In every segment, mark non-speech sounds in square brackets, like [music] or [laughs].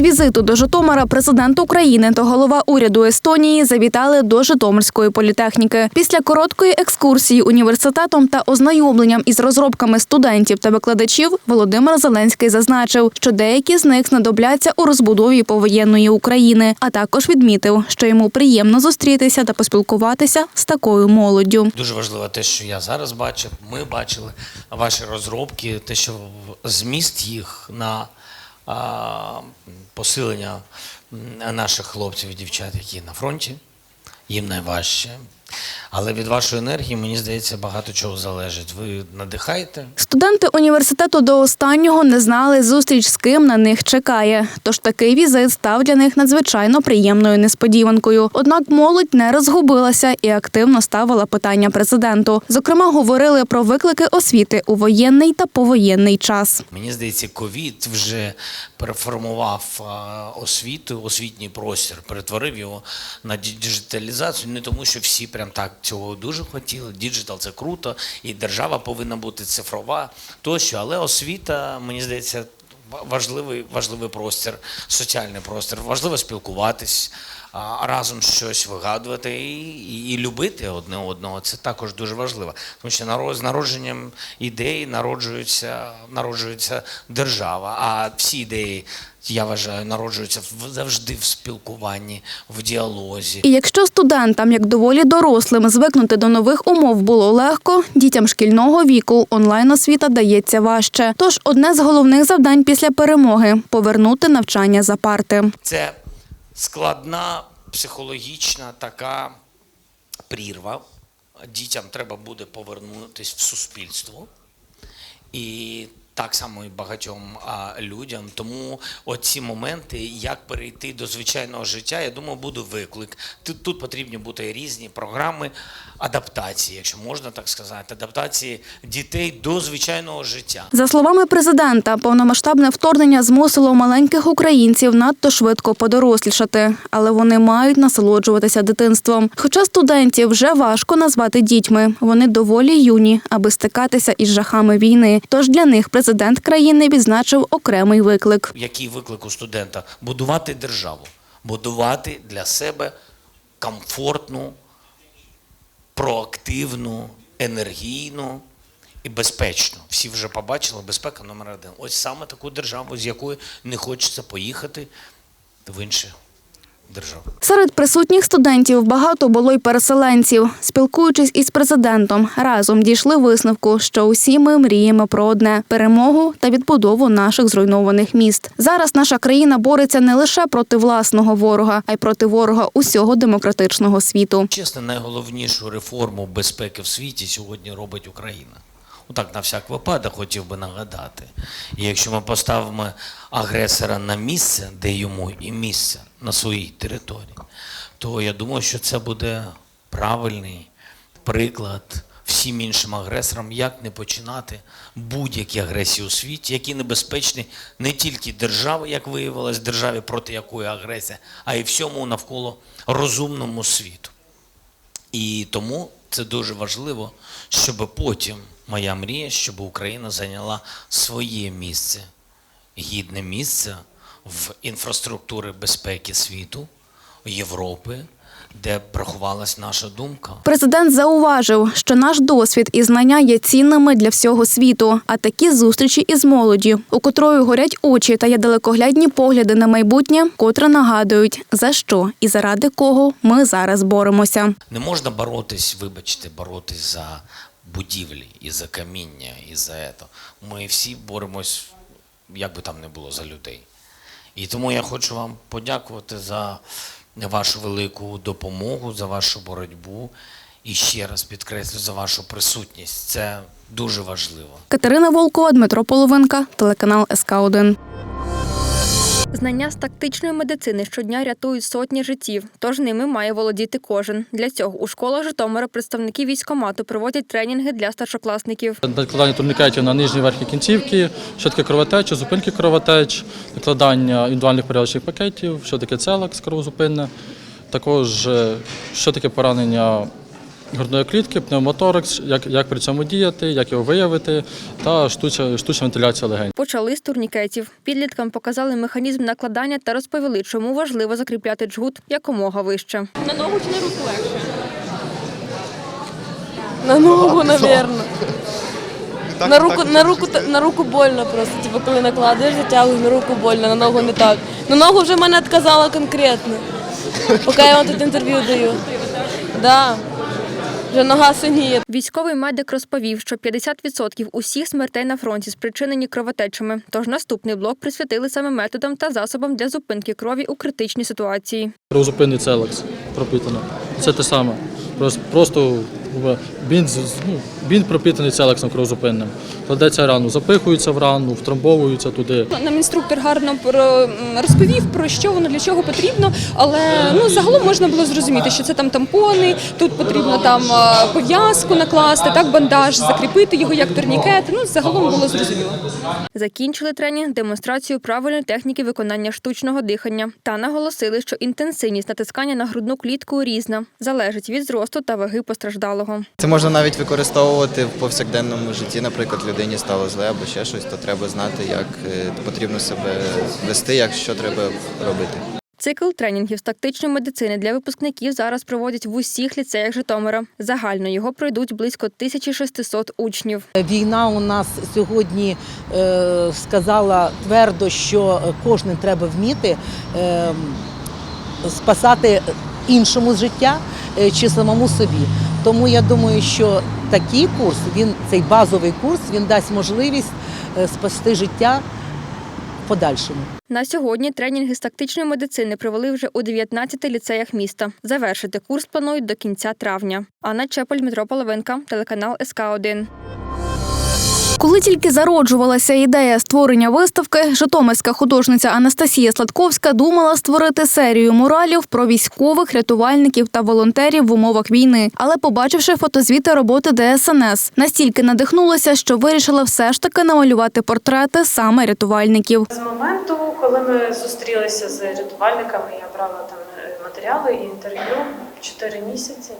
візиту до Житомира президент України та голова уряду Естонії завітали до Житомирської політехніки. Після короткої екскурсії університетом та ознайомленням із розробками студентів та викладачів Володимир Зеленський зазначив, що деякі з них знадобляться у розбудові повоєнної України, а також відмітив, що йому приємно зустрітися та поспілкуватися з такою молоддю. Дуже важливо те, що я зараз бачив. Ми бачили ваші розробки, те, що зміст їх на посилення наших хлопців і дівчат, які на фронті. Їм найважче. Але від вашої енергії, мені здається, багато чого залежить. Ви надихаєте, Студенти університету до останнього не знали зустріч з ким на них чекає. Тож такий візит став для них надзвичайно приємною несподіванкою. Однак молодь не розгубилася і активно ставила питання президенту. Зокрема, говорили про виклики освіти у воєнний та повоєнний час. Мені здається, ковід вже переформував освіту, освітній простір, перетворив його на ді- діджиталізацію. Не тому, що всі прям так цього дуже хотіли. Діджитал це круто, і держава повинна бути цифрова тощо. Але освіта, мені здається, важливий, важливий простір, соціальний простір. Важливо спілкуватись. Разом щось вигадувати і, і, і любити одне одного це також дуже важливо. Тому що з народженням ідей народжується, народжується держава. А всі ідеї, я вважаю, народжуються завжди в спілкуванні, в діалозі. І якщо студентам, як доволі дорослим, звикнути до нових умов було легко, дітям шкільного віку онлайн-освіта дається важче. Тож одне з головних завдань після перемоги повернути навчання за парти. Це складна психологічна така прірва. Дітям треба буде повернутися в суспільство. І так само і багатьом людям. Тому оці моменти, як перейти до звичайного життя, я думаю, буде виклик. Тут, тут потрібні бути різні програми адаптації, якщо можна так сказати, адаптації дітей до звичайного життя. За словами президента, повномасштабне вторгнення змусило маленьких українців надто швидко подорослішати, але вони мають насолоджуватися дитинством. Хоча студентів вже важко назвати дітьми, вони доволі юні, аби стикатися із жахами війни. Тож для них президент країни відзначив окремий виклик. Який виклик у студента? Будувати державу, будувати для себе комфортну, проактивну, енергійну і безпечну. Всі вже побачили безпека номер один. Ось саме таку державу, з якої не хочеться поїхати в інші держави. Серед присутніх студентів багато було й переселенців. Спілкуючись із президентом, разом дійшли висновку, що усі ми мріємо про одне перемогу та відбудову наших зруйнованих міст. Зараз наша країна бореться не лише проти власного ворога, а й проти ворога усього демократичного світу. Чесно, найголовнішу реформу безпеки в світі сьогодні робить Україна. Отак, на всяк випадок хотів би нагадати. І якщо ми поставимо агресора на місце, де йому і місце на своїй території, то я думаю, що це буде правильний приклад всім іншим агресорам, як не починати будь-які агресії у світі, які небезпечні не тільки держави, як виявилось, державі, проти якої агресія, а й всьому навколо розумному світу. І тому це дуже важливо, щоб потім моя мрія, щоб Україна зайняла своє місце, гідне місце в інфраструктури безпеки світу, Європи, де б наша думка. Президент зауважив, що наш досвід і знання є цінними для всього світу. А такі зустрічі із молоддю, у котрої горять очі та є далекоглядні погляди на майбутнє, котре нагадують, за що і заради кого ми зараз боремося. Не можна боротись, вибачте, боротись за будівлі і за каміння, і за це. Ми всі боремось, як би там не було, за людей. І тому я хочу вам подякувати за вашу велику допомогу, за вашу боротьбу і ще раз підкреслю за вашу присутність. Це дуже важливо. Катерина Волкова, Дмитро Половинка, телеканал СК 1 Знання з тактичної медицини щодня рятують сотні життів, тож ними має володіти кожен. Для цього у школах Житомира представники військкомату проводять тренінги для старшокласників. Накладання турнікетів на нижні верхні кінцівки, що таке кровотеча, зупинки кровотеч, накладання індивідуальних перев'язчих пакетів, що таке целак кровозупинне, також е, що таке поранення грудної клітки, пневмоторакс, як, як при цьому діяти, як його виявити, та штучна, штучна вентиляція легень. Почали з турнікетів. Підліткам показали механізм накладання та розповіли, чому важливо закріпляти джгут якомога вище. На ногу чи на руку легше? На ногу, напевно. На руку, на, руку, на руку больно просто. Типу, коли накладаєш, затягуєш на руку больно, на ногу не так. На ногу вже мене відказала конкретно. Поки я вам тут інтерв'ю даю. Да. Вже нога синіє. Військовий медик розповів, що 50% усіх смертей на фронті спричинені кровотечами. Тож наступний блок присвятили саме методам та засобам для зупинки крові у критичній ситуації. Розупинний целекс пропитано. Це те саме. Просто, просто в- бінт, з- ну, бінт пропитаний целексом кровозупинним. Кладеться рану, запихується в рану, втрамбовується туди. Нам інструктор гарно про розповів про що воно для чого потрібно, але ну загалом можна було зрозуміти, що це там тампони, тут потрібно там пов'язку накласти, так бандаж, закріпити його як турнікет. Ну загалом було зрозуміло. Закінчили тренінг демонстрацію правильної техніки виконання штучного дихання та наголосили, що інтенсивність натискання на грудну клітку різна, залежить від зросту та ваги постраждалого. Це можна навіть використовувати в повсякденному житті. Наприклад, людині стало зле або ще щось, то треба знати, як е, потрібно себе вести, як що треба робити. Цикл тренінгів з тактичної медицини для випускників зараз проводять в усіх ліцеях Житомира. Загально його пройдуть близько 1600 учнів. Війна у нас сьогодні е, сказала твердо, що кожен треба вміти е, спасати іншому життя чи самому собі. Тому я думаю, що такий курс, він цей базовий курс, він дасть можливість е, спасти життя в подальшому. На сьогодні тренінги з тактичної медицини провели вже у 19 ліцеях міста. Завершити курс планують до кінця травня. Анна Чепель, Дмитро Половинка, телеканал СК 1 Коли тільки зароджувалася ідея створення виставки, житомирська художниця Анастасія Сладковська думала створити серію муралів про військових, рятувальників та волонтерів в умовах війни. Але, побачивши фотозвіти роботи ДСНС, настільки надихнулася, що вирішила все ж таки намалювати портрети саме рятувальників. З моменту, коли ми зустрілися з рятувальниками, я брала там е, матеріали і інтерв'ю 4 місяці.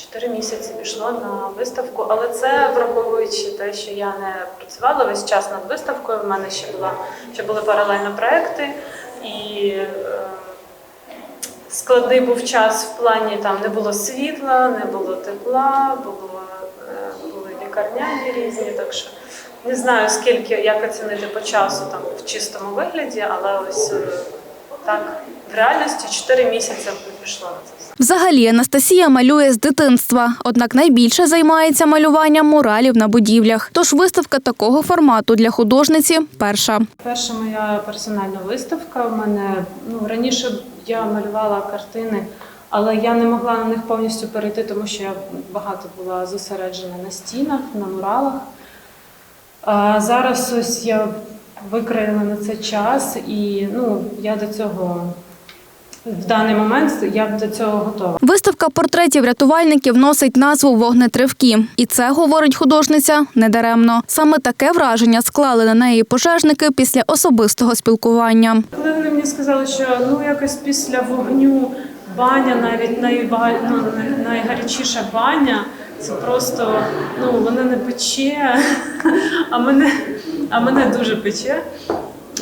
4 місяці пішло на виставку, але це враховуючи те, що я не працювала весь час над виставкою. В мене ще була ще були паралельно проекти і. е, Складний був час в плані там не було світла, не було тепла, було, е, були лікарняні різні, так що не знаю скільки, як оцінити по часу там в чистому вигляді, але ось е, так, в реальності 4 місяці пішло на це все. Взагалі Анастасія малює з дитинства, однак найбільше займається малюванням муралів на будівлях. Тож виставка такого формату для художниці перша. Перша моя персональна виставка. У мене ну раніше я малювала картини, але я не могла на них повністю перейти, тому що я багато була зосереджена на стінах, на муралах. А зараз ось я викраїла на це час, і ну я до цього в даний момент я до цього готова. Виставка портретів рятувальників носить назву Вогнетривки. І це, говорить художниця, недаремно. Саме таке враження склали на неї пожежники після особистого спілкування. Коли вони мені сказали, що ну якось після вогню баня, навіть найба... ну, найгарячіша баня, це просто ну вона не пече, [laughs] а мене, а мене дуже пече.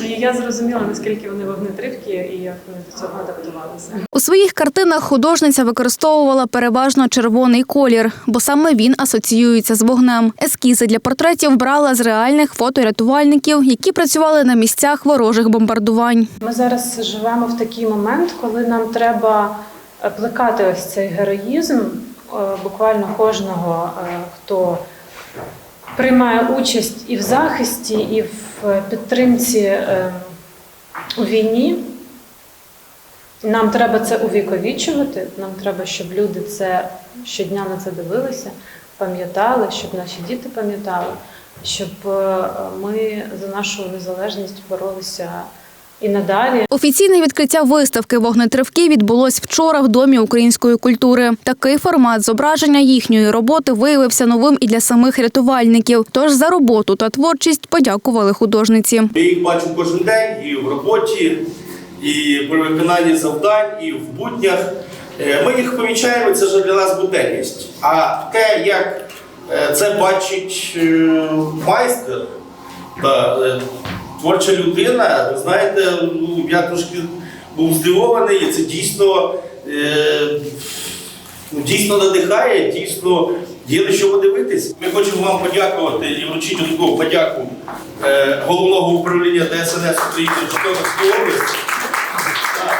І я зрозуміла, наскільки вони вогнетривкі і як вони до цього адаптувалися. У своїх картинах художниця використовувала переважно червоний колір, бо саме він асоціюється з вогнем. Ескізи для портретів брала з реальних фоторятувальників, які працювали на місцях ворожих бомбардувань. Ми зараз живемо в такий момент, коли нам треба плекати ось цей героїзм буквально кожного, е, хто приймає участь і в захисті, і в е, підтримці е, у війні. Нам треба це увіковічувати. Нам треба, щоб люди це щодня на це дивилися, пам'ятали, щоб наші діти пам'ятали, щоб е, ми за нашу незалежність боролися і надалі. Офіційне відкриття виставки Вогнетривки відбулось вчора в Домі української культури. Такий формат зображення їхньої роботи виявився новим і для самих рятувальників. Тож за роботу та творчість подякували художниці. Я їх бачу кожен день і в роботі, і при виконанні завдань, і в буднях. Е, Ми їх помічаємо, це вже для нас буденність. А те, як е, це бачить е, майстер та творча людина, знаєте, ну, я трошки був здивований, це дійсно, е, ну, дійсно надихає, дійсно є на що подивитись. Ми хочемо вам подякувати і вручити таку подяку е, головного управління ДСНС України в області.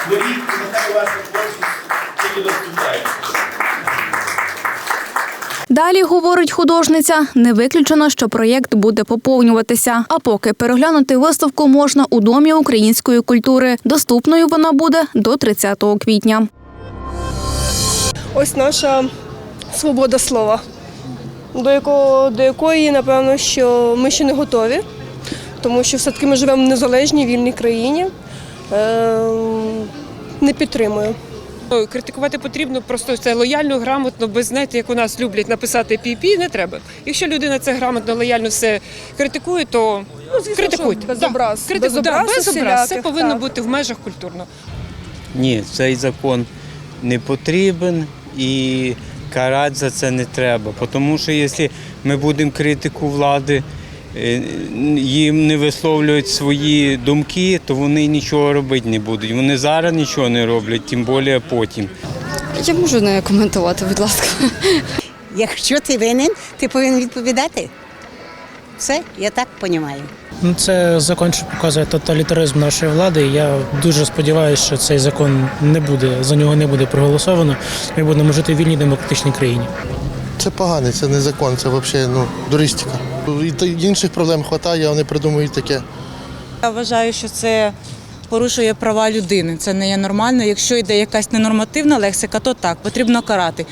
Нехай ваша творчість тільки розповідає. Далі говорить художниця, не виключено, що проєкт буде поповнюватися. А поки переглянути виставку можна у домі української культури. Доступною вона буде до 30 квітня. ось наша свобода слова, до, якого, до якої, напевно, що ми ще не готові, тому що все-таки ми живемо в незалежній вільній країні. Ем, не підтримую. Критикувати потрібно просто це лояльно, грамотно, без знаєте, як у нас люблять написати пі-пі, не треба. Якщо людина це грамотно, лояльно все критикує, то Ну, звісно, критикуйте. що без Да. образ. Критику- Без да, образ без образ. Це повинно так. бути в межах культурно. Ні, цей закон не потрібен і карати за це не треба. Тому що якщо ми будемо критику влади, їм не висловлюють свої думки, то вони нічого робити не будуть. Вони зараз нічого не роблять, тим більше потім. Я можу не коментувати, будь ласка. Якщо ти винен, ти повинен відповідати. Все, я так розумію. Ну, Це закон, що показує тоталітаризм нашої влади. і Я дуже сподіваюся, що цей закон не буде за нього не буде проголосовано. Ми будемо жити в вільній демократичній країні. Це поганий, це не закон, це взагалі ну, дуристика. І то інших проблем вистачає, вони придумують таке. Я вважаю, що це порушує права людини. Це не є нормально. Якщо йде якась ненормативна лексика, то так, потрібно карати.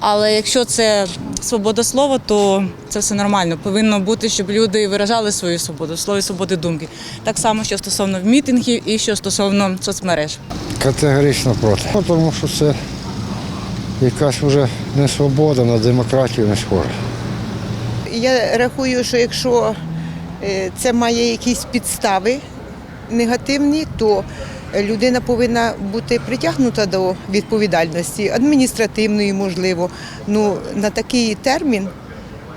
Але якщо це свобода слова, то це все нормально. Повинно бути, щоб люди виражали свою свободу, слово свободи думки. Так само, що стосовно мітингів і що стосовно соцмереж. Категорично проти. Тому що це якась вже не свобода, на демократію не схожа. Я рахую, що якщо е, це має якісь підстави негативні, то людина повинна бути притягнута до відповідальності, адміністративної, можливо. Ну, на такий термін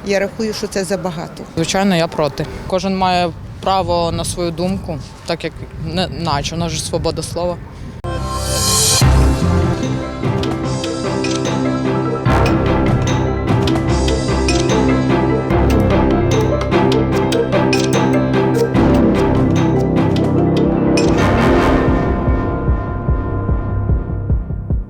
я рахую, що це забагато. Звичайно, я проти. Кожен має право на свою думку, так як не наче, у нас ж свобода слова.